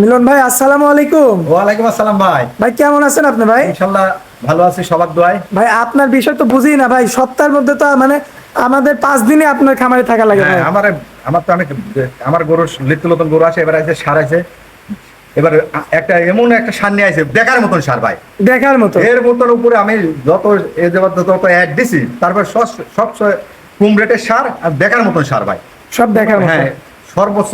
মিলন ভাই আসসালামু আলাইকুম। ওয়ালাইকুম আসসালাম ভাই। ভাই কেমন আছেন আপনি ভাই? ইনশাল্লাহ ভালো আছি সবার দোয়ায়। ভাই আপনার বিষয় তো বুঝি না ভাই সপ্তাহের মধ্যে তো মানে আমাদের পাঁচ দিনে আপনার খামারে থাকা লাগে ভাই। হ্যাঁ, আমার আমার তো অনেক আমার গরু লিত্য নতুন গরু আছে এবার আছে সার আছে এবার একটা এমন একটা সার নিয়ে আছে দেখার মতন সার ভাই। দেখার মতো? এর মতন উপরে আমি যত এ যত অ্যাড দিছি তারপর সব সব কম রেটের সার আর দেখার মতন সার ভাই। সব দেখার হ্যাঁ সর্বোচ্চ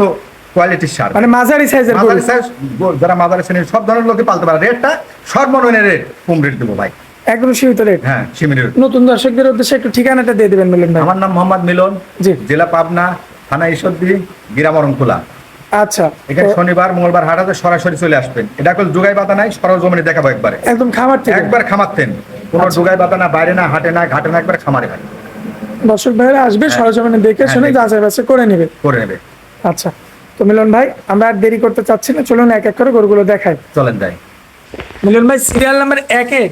কোয়ালিটির সার মানে মাঝারি সাইজের size, গো- যারা মাদারি শ্রেণির সব ধরনের লোকে পালতে পারে। রেটটা সর্বনিম্ন রেট কম রেট দেবো ভাই। একদম সীমিত রেট হ্যাঁ সিমিনের নতুন দর্শকদের উদ্দেশ্যে একটু ঠিকানাটা দিয়ে দিবেন মিলন ভাই। আমার নাম মোহাম্মদ মিলন জি। জেলা পাবনা থানা ঈশ্বরদী গ্রাম আচ্ছা এখানে শনিবার মঙ্গলবার হাট আছে সরাসরি চলে আসবেন। এটা কোনো যোগাই বাতা নাই সরাস জমিনে দেখাবো একবারে। একদম খামার একবার খামাতেন কোনো আচ্ছা। যোগাই বাতা না বাইরে না হাটে না ঘাটে না একবার খামারে ভাই। দর্শক ভাইরা আসবে সরজমিনে দেখে হ্যাঁ, শুনে। যাচাই বাছাই করে নেবে। করে নেবে। আচ্ছা। তো মিলন ভাই আমরা আর দেরি করতে চাচ্ছি না চলুন এক এক করে গরুগুলো দেখাই। চলেন যাই মিলন ভাই সিরিয়াল নাম্বার একে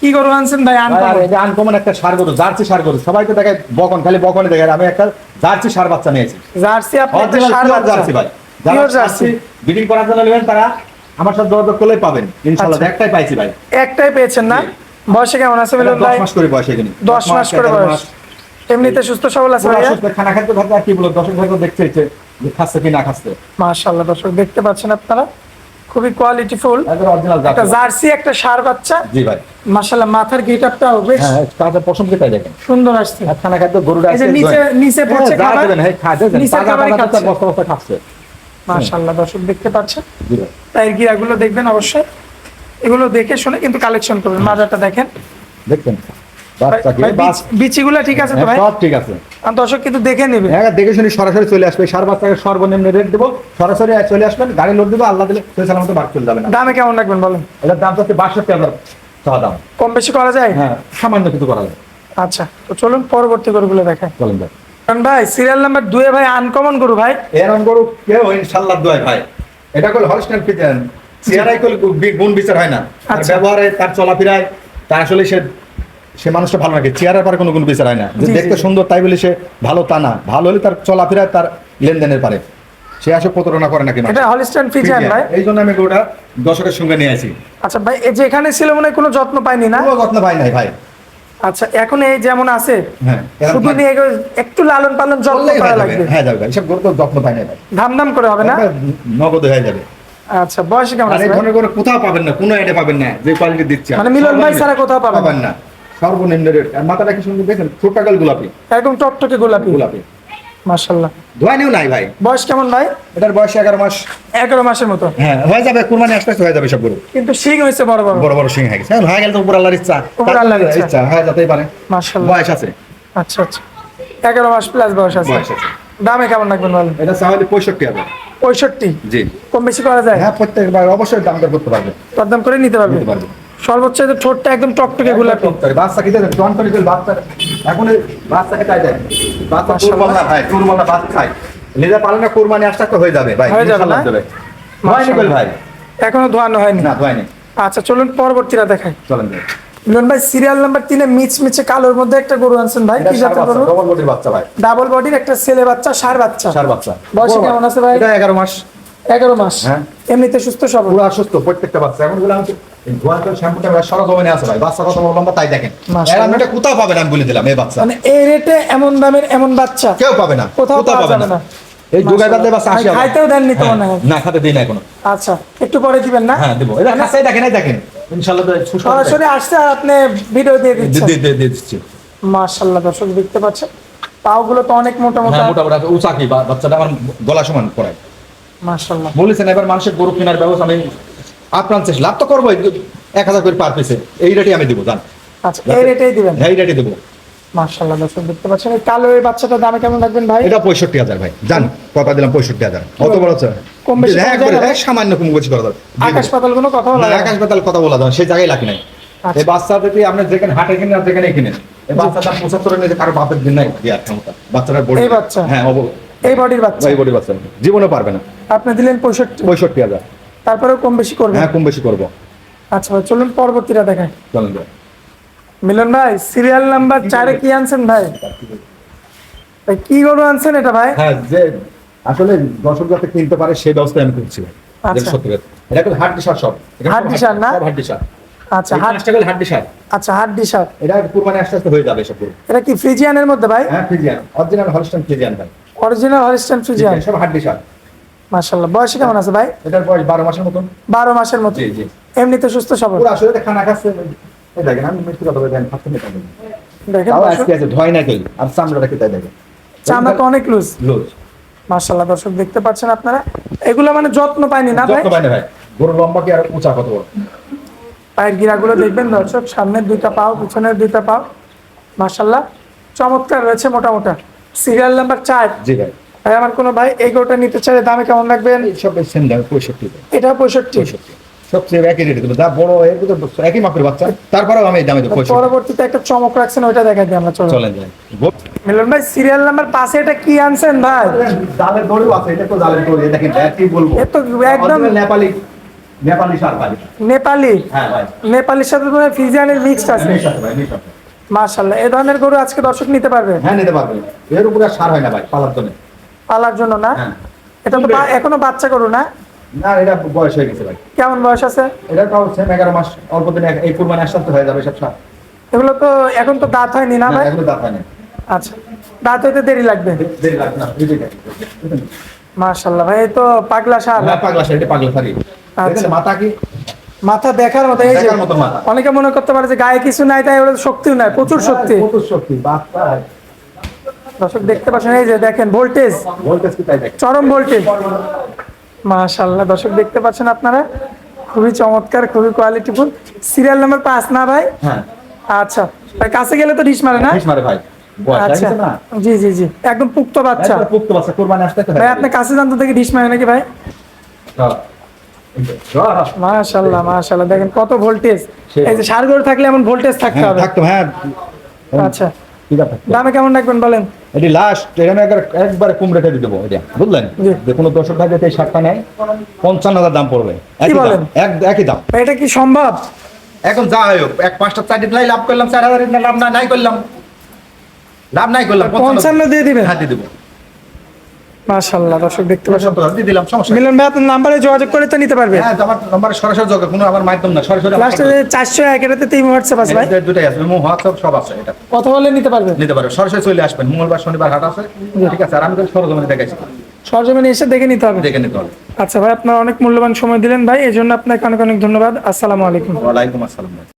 কি গরু আনছেন ভাই? আনকমন। একটা সার গরু জার্সি সার গরু সবাই তো দেখে বকন খালি বকনে দেখে আমি একটা জার্সি সার বাচ্চা নিয়েছি। জার্সি আপনি বাচ্চা। জার্সি ভাই। জার্সি। বিডিং করার জন্য নেবেন তারা আমার সাথে যোগাযোগ করলেই পাবেন। ইনশাআল্লাহ আচ্ছা। একটাই পাইছি ভাই। একটাই পেয়েছেন না? বয়সে কেমন আছে মিলন ভাই? মাস করে বয়স এখানে। দশ মাস করে বয়স। এমনিতে সুস্থ সবল আছে ভাইয়া? খানা খাইতে খাইতে আর কি দর্শক ভাই তো দেখতে হচ্ছে যে খাচ্ছে কি না খাচ্ছে। মাশাআল্লাহ দর্শক দেখতে পাচ্ছেন আপনারা? খুবই একটা জার্সি একটা ষাঁড় বাচ্চা। জি ভাই। মাশাআল্লাহ মাথার গেটআপটাও বেশ হ্যাঁ পশম কেটে দেখেন। সুন্দর আসছে। খানা খাইতে গরুটা এই যে নিচে নিচে হ্যাঁ, পড়ছে খাবার হ্যাঁ, খা, দেবেন। নিচে তাজা খাচ্ছে। বস্তা বস্তা খাচ্ছে। মাশাআল্লাহ দর্শক দেখতে পাচ্ছেন? জি ভাই। তাই দেখবেন অবশ্যই। এগুলো দেখে শুনে কিন্তু কালেকশন করবেন। মাজারটা দেখেন। দেখছেন বাচ্চা কি ভাই, বাচ্চা বিচ- বিচিগুলা ঠিক আছে তো ভাই? সব ঠিক আছে। দর্শক কিন্তু দেখে নেবে। হ্যাঁ দেখে শুনি সরাসরি চলে আসবে। সার বাচ্চাকে সর্বনিম্ন রেট দেবো। সরাসরি চলে আসবেন গাড়ি লোড দেবো আল্লাহ দিলে সালামত বাদ চলে যাবে না দামে কেমন রাখবেন বলেন? এটার দাম হচ্ছে বাষট্টি হাজার টাকা দাম। কম বেশি করা যায়? হ্যাঁ সামান্য কিছু করা যায়। আচ্ছা তো চলুন পরবর্তী গরুগুলো দেখাই। চলেন ভাই। কারণ ভাই সিরিয়াল নাম্বার দুয়ে ভাই আনকমন গরু ভাই। এরম গরু কেউ ইনশাল্লাহ দোয় ভাই। এটা করলে হলস্টেন গুণ বিচার হয় না। আচ্ছা। ব্যবহারে তার চলাফেরায় তার আসলে সে সে মানুষটা ভালো লাগে চেয়ারের পরে কোনো গুণ বিচার হয় না। যে দেখতে সুন্দর তাই বলে সে ভালো তা না। ভালো হলে তার চলাফেরায় তার লেনদেনের পারে। সে আসলে প্রতারণা করে নাকি এটা হলিস্টান ফিজিয়ান ভাই। এই জন্য আমি গরুটা দর্শকের সঙ্গে নিয়ে আসি। আচ্ছা ভাই এই যে এখানে ছিল মনে কোনো যত্ন পাইনি না? কোনো যত্ন পাই নাই ভাই। আচ্ছা এখন এই যেমন আছে হ্যাঁ শুধু নিয়ে একটু লালন পালন যত্ন করা লাগবে। হ্যাঁ যাবে ভাই এসব গরু তো যত্ন পাই নাই ভাই। ধাম করে হবে না? নগদ হয়ে যাবে। আচ্ছা বয়সে কেমন আছে ভাই? ধরনের কোথাও পাবেন না কোনো এডে পাবেন না যে কোয়ালিটি দিচ্ছে। মানে মিলন ভাই ছাড়া কোথাও পাবেন না। সর্বনিম্ন রেট আর মাথাটা কি সুন্দর দেখেন? ছোট্টাকাল গোলাপি। একদম টকটকে গোলাপি। গোলাপি। ধোয়ানিও নাই ভাই। বয়স কেমন ভাই? এটার বয়স এগারো মাস। এগারো মাসের মতো। হ্যাঁ হয়ে যাবে কুরবানি আসতে আসতে হয়ে যাবে সব গরু কিন্তু শিং হয়েছে বড় বড়। বড় বড় সিং হয়ে গেছে। হয়ে গেল তো উপর আল্লাহর ইচ্ছা। উপর আল্লাহর ইচ্ছা। হয়ে যেতেই পারে। বয়স আছে। আচ্ছা আচ্ছা। এগারো মাস প্লাস বয়স আছে। বয়স আছে। দামে কেমন রাখবেন বলেন? এটা চাইলে পঁয়ষট্টি হাজার। পঁয়ষট্টি? জি। কম বেশি করা যায়? হ্যাঁ প্রত্যেকবার অবশ্যই দাম দর করতে পারবে। দরদাম করে নিতে পারবে? নিতে পারবে। সর্বোচ্চ ঠোঁটটা একদম টকটকে গোলাপি বাচ্চা দেন জন করে বাচ্চা। এখন বাচ্চা খেতে দেয় বাচ্চা। কুরবান না খায় কুরবান না ভাত খায়। নিজে পালে না কুরবানি আসতে আসতে হয়ে যাবে ভাই। হয়ে যাবে ইনশাআল্লাহ না? দেবে হয়নি ভাই। এখনও ধোয়ানো হয়নি? না আচ্ছা চলুন পরবর্তীটা দেখাই। চলেন ভাই। মিলন ভাই সিরিয়াল নাম্বার তিনে মিচ মিচে কালোর মধ্যে একটা গরু আনছেন ভাই। কি জাতের বাচ্চা, গরু? ডবল বডির বাচ্চা ভাই। ডাবল বডির একটা ছেলে বাচ্চা সার বাচ্চা। ষাঁড় বাচ্চা। বয়স কেমন আছে ভাই? এটা এগারো মাস। এগারো মাস। হ্যাঁ। এমনিতে সুস্থ সবল। পুরো সুস্থ প্রত্যেকটা বাচ্চা। এখনগুলো আমি ধোয়ান করে শ্যাম্পুটা সরজমিনে আছে ভাই বাচ্চা কত বড় তাই দেখেন। এর আমি এটা কোথাও পাবেন আমি বলে দিলাম এই বাচ্চা। মানে এই রেটে এমন দামের এমন বাচ্চা। কেউ পাবে না কোথাও পাওয়া না। এই যোগাই বাদে বাচ্চা আসি খাইতেও দেননি তো মনে না খাতে দিই না এখনও আচ্ছা একটু পরে দিবেন না? হ্যাঁ দেবো। এটা খাসাই দেখেন এই দেখেন। ইনশাআল্লাহ সরাসরি আসছে আপনি ভিডিও দিয়ে দিয়ে দিচ্ছেন। দিয়ে দিয়ে দিচ্ছি। মাশাআল্লাহ দর্শক দেখতে পাচ্ছেন। তো অনেক মোটা মোটা হ্যাঁ উঁচা কি? বাচ্চাটা আমার গলা সমান পড়ায়। মাশাআল্লাহ। বলেছেন এবার মানুষের গরু কেনার ব্যবস্থা আমি আপ্রাণ চেষ্টা লাভ তো করবোই এক হাজার করে পার পিসে এই রেটে আমি দেবো জান। আচ্ছা এই রেটেই দিবেন। হ্যাঁ এই রেটে দেবো। মাশাআল্লাহ দর্শক দেখতে পাচ্ছেন কালো এই বাচ্চাটার দামে কেমন রাখবেন ভাই? এটা পঁয়ষট্টি হাজার ভাই। জান কথা দিলাম পঁয়ষট্টি হাজার। অত বড় হচ্ছে কম বেশি করা যায় সামান্য কম বেশি করা আকাশ পাতাল কোনো কথা বলা আকাশ বেতাল কথা বলা যাবে সেই জায়গায় লাখি নাই। আচ্ছা। এই বাচ্চা যদি আপনি যেখানে হাটে কিনেন আর যেখানে কিনেন এই বাচ্চাটা কারও বাপের দিন নাই বাচ্চাটার বডি এই বাচ্চা? হ্যাঁ এই বডির বাচ্চা। এই বডি বাচ্চা। জীবনে পারবে না। আপনি দিলেন পঁয়ষট্টি। পঁয়ষট্টি হাজার। তারপরেও কম বেশি করবেন? হ্যাঁ কম বেশি করব। আচ্ছা ভাই চলুন পরবর্তীটা দেখাই। চলেন যাই। মিলন ভাই সিরিয়াল নাম্বার চারে কি আনছেন ভাই? ভাই কি গরু আনছেন এটা ভাই? হ্যাঁ যে আসলে দর্শক যাতে কিনতে পারে সেই ব্যবস্থা আমি করছি ভাই। কথা। এটা কিন্তু সার সব। সার না? হাড্ডি সার। আচ্ছা হাট হাড্ডি সার। আচ্ছা হাড্ডি সার। এটা কুরবানি আস্তে আস্তে হয়ে যাবে সব এটা কি ফ্রিজিয়ানের মধ্যে ভাই? হ্যাঁ ফ্রিজিয়ান। অরিজিনাল হলস্টাইন ফ্রিজিয়ান ভাই। Original Holstein Friesian. সব হাড্ডি সার। মাশাআল্লাহ। বয়স কেমন আছে ভাই? এটার বয়স বারো মাসের মতন। বারো মাসের মতো জি জি। এমনিতে সুস্থ সবল? পুরো আসলে খানা খাচ্ছে। এই দেখেন আমি মিষ্টি কথা বলে দেন ফার্স্ট মেটা দেন দেখেন তাও আজকে আছে ধয় না আর তাই দেখেন। চামড়া তো অনেক লুজ লুজ মাশাআল্লাহ দর্শক দেখতে পাচ্ছেন আপনারা। এগুলো মানে যত্ন পায়নি না ভাই যত্ন পায় না ভাই। গরু লম্বা কি আর উঁচা কত বড়? পায়ের গিরাগুলো দেখবেন দর্শক সামনের দুইটা পাও পিছনের দুইটা পাও। মাশাআল্লাহ চমৎকার রয়েছে মোটা মোটা সিরিয়াল নাম্বার চার। জি ভাই। ভাই আমার কোনো ভাই এই গরুটা নিতে চাইলে দামে কেমন রাখবেন? সব সেম দাম পঁয়ষট্টি এটা পঁয়ষট্টি। সবচেয়ে একই রেট দেবো। যা বড় এর তো একই মাপের বাচ্চা। তারপরেও আমি দামে দেবো পরবর্তীতে একটা চমক রাখছেন ওইটা দেখাই দিই আমরা চলো। চলেন যাই। মিলন ভাই সিরিয়াল নাম্বার পাশে এটা কি আনছেন ভাই? জালের আছে এটা তো জালের দড়ি এটা কি বলব? এ তো একদম নেপালি নেপালি সার ভাই। নেপালি? হ্যাঁ ভাই। নেপালির সাথে তো ফিজিয়ানের মিক্সড আছে। মাশাআল্লাহ এই ধরনের গরু আজকে দর্শক নিতে পারবে? হ্যাঁ নিতে পারবে। এর উপরে সার হয় না ভাই পালার জন্য। পালার জন্য না? হ্যাঁ। এটা তো এখনও বাচ্চা গরু না? না এটা বয়স হয়ে গেছে ভাই। কেমন বয়স আছে? এটা তাও সেম এগারো মাস অল্প দিনে এই কুরবানি আসতে হয়ে যাবে সব এগুলো তো এখন তো দাঁত হয়নি না না ভাই? এগুলো দাঁত হয় না আচ্ছা দাঁত হইতে দেরি লাগবে। দেরি লাগবে না মাশাআল্লাহ ভাই তো পাগলা সার হ্যাঁ, পাগলা সার এটা পাগলা সারি আচ্ছা। মাথা কি? মাথা দেখার মতো এই যে দেখার মতো মাথা। অনেকে মনে করতে পারে যে গায়ে কিছু নাই তাই ওরা শক্তিও নাই প্রচুর শক্তি। প্রচুর শক্তি বাচ্চা দর্শক দেখতে পাচ্ছেন এই যে দেখেন ভোল্টেজ চরম ভোল্টেজ মাশাআল্লাহ দর্শক দেখতে পাচ্ছেন আপনারা? খুবই চমৎকার খুবই কোয়ালিটিফুল সিরিয়াল নাম্বার পাঁচ না ভাই? হ্যাঁ। আচ্ছা ভাই কাছে গেলে তো ডিশ মারে না? বিষ মারে ভাই। আচ্ছা। না? জি জি জি। একদম পুক্ত বাচ্চা। পুক্ত বাচ্চা কুরবানি আসতে ভাই। আপনি কাছে জানতো থেকে ডিশ মারে নাকি ভাই। মাশাআল্লাহ মাশাআল্লাহ। দেখেন কত ভোল্টেজ এই যে সার গরু থাকলে এমন ভোল্টেজ থাকতে হ্যাঁ হবে। থাকতো হ্যাঁ। আচ্ছা। ঠিক আছে। দামে কেমন রাখবেন বলেন? এটি লাস্ট একবার একবারে কম রেখে দিয়ে দেবো এটা বুঝলেন। যে কোনো দর্শক যাতে এই শার্টটা নেয় পঞ্চান্ন হাজার দাম পড়বে। এক একই দাম। এটা কি সম্ভব? এখন যা হোক এক পাঁচটা চারটি লাই লাভ করলাম চার হাজার লাভ না নাই করলাম। লাভ নাই করলাম পঞ্চান্ন দিয়ে দিবেন? হ্যাঁ দিয়ে দেবো। মাশাআল্লাহ দর্শক দেখতে পাচ্ছেন। দিয়ে দিলাম সমস্যা মিলন ভাই আপনার নাম্বারে যোগাযোগ করে তো নিতে পারবে? হ্যাঁ আমার নম্বরে সরাসরি যোগাযোগ কোনো আমার মাধ্যম না সরাসরি আমার লাস্টে চারশো এক এটাতে তিন হোয়াটসঅ্যাপ আছে ভাই। এই দুটাই আছে হোয়াটসঅ্যাপ সব আছে এটা। কথা বলে নিতে পারবে? নিতে পারবে সরাসরি চলে আসবেন মঙ্গলবার শনিবার হাট আছে ঠিক আছে আর আমি তো সরজমিনে দেখাইছি সরজমিনে এসে দেখে নিতে হবে। দেখে নিতে হবে। আচ্ছা ভাই আপনার অনেক মূল্যবান সময় দিলেন ভাই এই জন্য আপনাকে অনেক অনেক ধন্যবাদ। আসসালামু আলাইকুম। ওয়ালাইকুম আসসালাম।